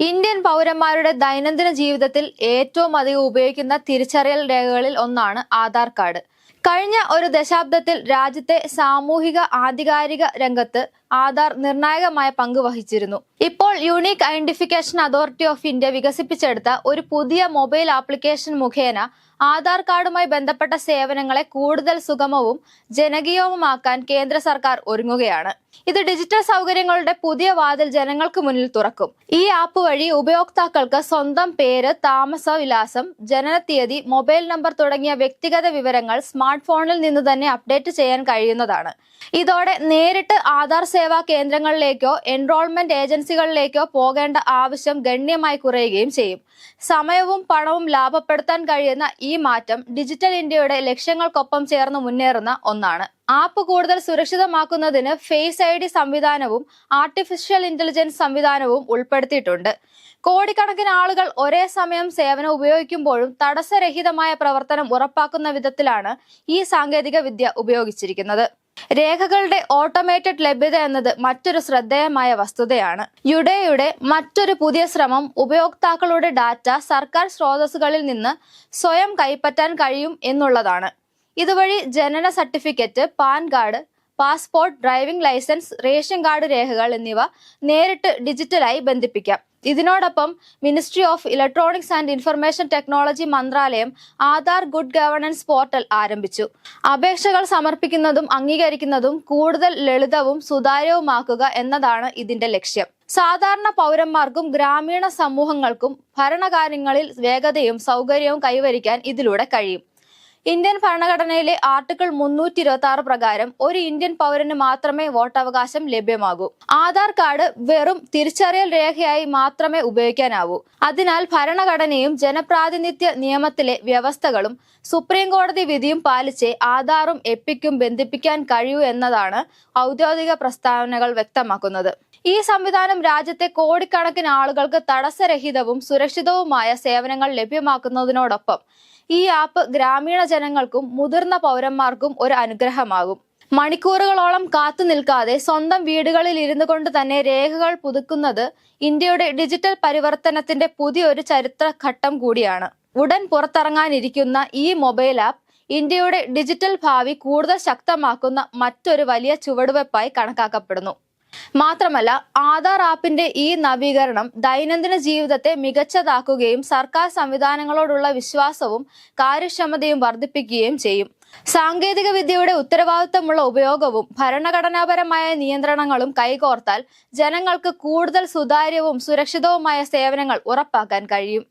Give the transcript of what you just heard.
Indian പൗരന്മാരുടെ ദൈനംദിന ജീവിതത്തിൽ ഏറ്റവും അധികം ഉപയോഗിക്കുന്ന തിരിച്ചറിയൽ രേഖകളിൽ ഒന്നാണ് ആധാർ കാർഡ്. കഴിഞ്ഞ ഒരു ദശാബ്ദത്തിൽ രാജ്യത്തെ സാമൂഹിക ആധികാരിക രംഗത്ത് ആധാർ നിർണായകമായ പങ്ക് വഹിച്ചിരുന്നു. ഇപ്പോൾ unique identification authority of India വികസിപ്പിച്ചെടുത്ത ഒരു പുതിയ മൊബൈൽ ആപ്ലിക്കേഷൻ മുഖേന ആധാർ കാർഡുമായി ബന്ധപ്പെട്ട സേവനങ്ങളെ കൂടുതൽ സുഗമവും ജനകീയവുമാക്കാൻ കേന്ദ്ര സർക്കാർ ഒരുങ്ങുകയാണ്. ഇത് ഡിജിറ്റൽ സൗകര്യങ്ങളുടെ പുതിയ വാതിൽ ജനങ്ങൾക്ക് മുന്നിൽ തുറക്കും. ഈ ആപ്പ് വഴി ഉപയോക്താക്കൾക്ക് സ്വന്തം പേര് താമസ വിലാസം ജനനത്തീയതി മൊബൈൽ നമ്പർ തുടങ്ങിയ വ്യക്തിഗത വിവരങ്ങൾ സ്മാർട്ട് ഫോണിൽ നിന്ന് തന്നെ അപ്ഡേറ്റ് ചെയ്യാൻ കഴിയുന്നതാണ്. ഇതോടെ നേരിട്ട് ആധാർ സേവാ കേന്ദ്രങ്ങളിലേക്കോ എൻറോൾമെന്റ് ഏജൻസികളിലേക്കോ പോകേണ്ട ആവശ്യം ഗണ്യമായി കുറയുകയും ചെയ്യും. സമയവും പണവും ലാഭപ്പെടുത്താൻ കഴിയുന്ന ഈ മാറ്റം ഡിജിറ്റൽ ഇന്ത്യയുടെ ലക്ഷ്യങ്ങൾക്കൊപ്പം ചേർന്ന് മുന്നേറുന്ന ഒന്നാണ്. ആപ്പ് കൂടുതൽ സുരക്ഷിതമാക്കുന്നതിന് ഫേസ് ഐ ഡി സംവിധാനവും ആർട്ടിഫിഷ്യൽ ഇന്റലിജൻസ് സംവിധാനവും ഉൾപ്പെടുത്തിയിട്ടുണ്ട്. കോടിക്കണക്കിന് ആളുകൾ ഒരേ സമയം സേവനം ഉപയോഗിക്കുമ്പോഴും തടസ്സരഹിതമായ പ്രവർത്തനം ഉറപ്പാക്കുന്ന വിധത്തിലാണ് ഈ സാങ്കേതിക വിദ്യ ഉപയോഗിച്ചിരിക്കുന്നത്. രേഖകളുടെ ഓട്ടോമേറ്റഡ് ലഭ്യത എന്നത് മറ്റൊരു ശ്രദ്ധേയമായ വസ്തുതയാണ്. യുഡേയുടെ മറ്റൊരു പുതിയ ശ്രമം ഉപയോക്താക്കളുടെ ഡാറ്റ സർക്കാർ സ്രോതസ്സുകളിൽ നിന്ന് സ്വയം കൈപ്പറ്റാൻ കഴിയും എന്നുള്ളതാണ്. ഇതുവഴി ജനന certificate PAN card passport driving licence ration card രേഖകൾ എന്നിവ നേരിട്ട് ഡിജിറ്റലായി ബന്ധിപ്പിക്കാം. ഇതിനോടൊപ്പം ministry of electronics and information technology മന്ത്രാലയം ആധാർ ഗുഡ് ഗവർണൻസ് പോർട്ടൽ ആരംഭിച്ചു. അപേക്ഷകൾ സമർപ്പിക്കുന്നതും അംഗീകരിക്കുന്നതും കൂടുതൽ ലളിതവും സുതാര്യവുമാക്കുക എന്നതാണ് ഇതിന്റെ ലക്ഷ്യം. സാധാരണ പൗരന്മാർക്കും ഗ്രാമീണ സമൂഹങ്ങൾക്കും ഭരണകാര്യങ്ങളിൽ വേഗതയും സൗകര്യവും കൈവരിക്കാൻ ഇതിലൂടെ കഴിയും. ഇന്ത്യൻ ഭരണഘടനയിലെ ആർട്ടിക്കിൾ മുന്നൂറ്റി ഇരുപത്തി ആറ് പ്രകാരം ഒരു ഇന്ത്യൻ പൗരന് മാത്രമേ വോട്ടവകാശം ലഭ്യമാകൂ. ആധാർ കാർഡ് വെറും തിരിച്ചറിയൽ രേഖയായി മാത്രമേ ഉപയോഗിക്കാനാവൂ. അതിനാൽ ഭരണഘടനയും ജനപ്രാതിനിധ്യ നിയമത്തിലെ വ്യവസ്ഥകളും സുപ്രീം കോടതി വിധിയും പാലിച്ച് ആധാറും എപ്പിക്കും ബന്ധിപ്പിക്കാൻ കഴിയൂ എന്നതാണ് ഔദ്യോഗിക പ്രസ്താവനകൾ വ്യക്തമാക്കുന്നത്. ഈ സംവിധാനം രാജ്യത്തെ കോടിക്കണക്കിന് ആളുകൾക്ക് തടസ്സരഹിതവും സുരക്ഷിതവുമായ സേവനങ്ങൾ ലഭ്യമാക്കുന്നതിനോടൊപ്പം ഈ ആപ്പ് ഗ്രാമീണ ജനങ്ങൾക്കും മുതിർന്ന പൗരന്മാർക്കും ഒരു അനുഗ്രഹമാകും. മണിക്കൂറുകളോളം കാത്തു നിൽക്കാതെ സ്വന്തം വീടുകളിൽ ഇരുന്നു കൊണ്ട് തന്നെ രേഖകൾ പുതുക്കുന്നത് ഇന്ത്യയുടെ ഡിജിറ്റൽ പരിവർത്തനത്തിന്റെ പുതിയൊരു ചരിത്ര ഘട്ടം കൂടിയാണ്. ഉടൻ പുറത്തിറങ്ങാനിരിക്കുന്ന ഈ മൊബൈൽ ആപ്പ് ഇന്ത്യയുടെ ഡിജിറ്റൽ ഭാവി കൂടുതൽ ശക്തമാക്കുന്ന മറ്റൊരു വലിയ ചുവടുവെപ്പായി കണക്കാക്കപ്പെടുന്നു. മാത്രമല്ല ആധാർ ആപ്പിന്റെ ഈ നവീകരണം ദൈനംദിന ജീവിതത്തെ മികച്ചതാക്കുകയും സർക്കാർ സംവിധാനങ്ങളോടുള്ള വിശ്വാസവും കാര്യക്ഷമതയും വർദ്ധിപ്പിക്കുകയും ചെയ്യും. സാങ്കേതിക വിദ്യയുടെ ഉത്തരവാദിത്തമുള്ള ഉപയോഗവും ഭരണഘടനാപരമായ നിയന്ത്രണങ്ങളും കൈകോർത്താൽ ജനങ്ങൾക്ക് കൂടുതൽ സുതാര്യവും സുരക്ഷിതവുമായ സേവനങ്ങൾ ഉറപ്പാക്കാൻ കഴിയും.